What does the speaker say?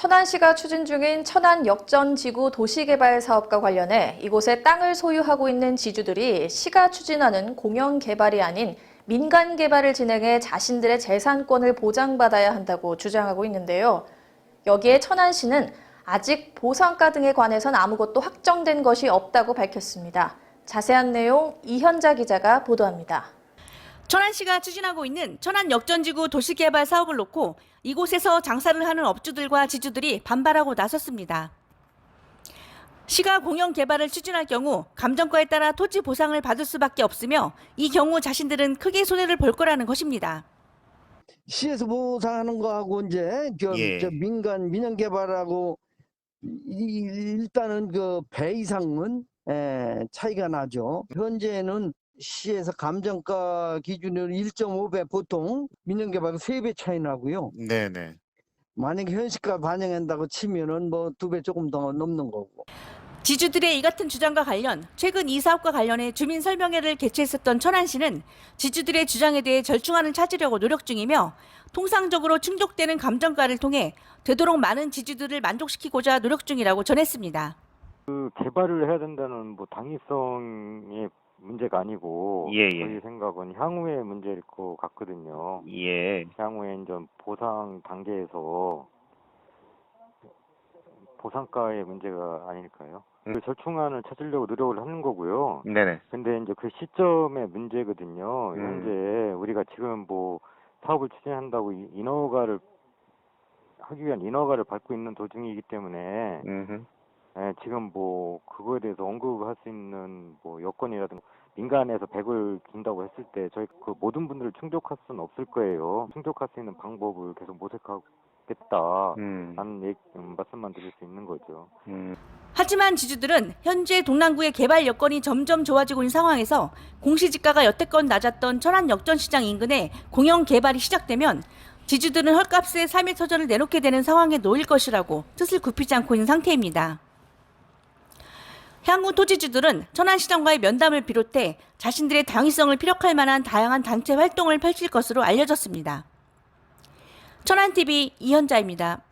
천안시가 추진 중인 천안 역전 지구 도시개발 사업과 관련해 이곳에 땅을 소유하고 있는 지주들이 시가 추진하는 공영 개발이 아닌 민간 개발을 진행해 자신들의 재산권을 보장받아야 한다고 주장하고 있는데요. 여기에 천안시는 아직 보상가 등에 관해선 아무것도 확정된 것이 없다고 밝혔습니다. 자세한 내용 이현자 기자가 보도합니다. 천안시가 추진하고 있는 천안 역전지구 도시개발 사업을 놓고 이곳에서 장사를 하는 업주들과 지주들이 반발하고 나섰습니다. 시가 공영 개발을 추진할 경우 감정가에 따라 토지 보상을 받을 수밖에 없으며 이 경우 자신들은 크게 손해를 볼 거라는 것입니다. 시에서 보상하는 거하고 이제 저, 예. 저 민간 민영 개발하고 일단은 그 배 이상은 에, 차이가 나죠. 현재는 시에서 감정가 기준으로 1.5배 보통 민영 개발은 3배 차이 나고요. 네네. 만약에 현시가 반영한다고 치면은 뭐 두 배 조금 더 넘는 거고. 지주들의 이 같은 주장과 관련 최근 이 사업과 관련해 주민 설명회를 개최했었던 천안시는 지주들의 주장에 대해 절충안을 찾으려고 노력 중이며 통상적으로 충족되는 감정가를 통해 되도록 많은 지주들을 만족시키고자 노력 중이라고 전했습니다. 그 개발을 해야 된다는 뭐 당위성의 문제가 아니고 예, 예. 저희 생각은 향후의 문제일 것 같거든요. 예. 향후에 이제 보상 단계에서 보상가의 문제가 아닐까요? 음. 그 절충안을 찾으려고 노력을 하는 거고요. 네네. 근데 이제 그 시점의 문제거든요. 음. 현재 우리가 지금 뭐 사업을 추진한다고 이- 인허가를 하기 위한 인허가를 밟고 있는 도중이기 때문에 음. 예, 지금 뭐 그거에 대해서 언급할 수 있는 뭐 여건이라든가 민간에서 100을 준다고 했을 때 저희 그 모든 분들을 충족할 수는 없을 거예요. 충족할 수 있는 방법을 계속 모색하겠다. 음. 라는 얘기, 음, 말씀만 드릴 수 있는 거죠. 음. 하지만 지주들은 현재 동남구의 개발 여건이 점점 좋아지고 있는 상황에서 공시지가가 여태껏 낮았던 천안 역전시장 인근에 공영 개발이 시작되면 지주들은 헐값에 3일 터전을 내놓게 되는 상황에 놓일 것이라고 뜻을 굽히지 않고 있는 상태입니다. 향후 토지주들은 천안시장과의 면담을 비롯해 자신들의 당위성을 피력할 만한 다양한 단체 활동을 펼칠 것으로 알려졌습니다. 천안TV 이현자입니다.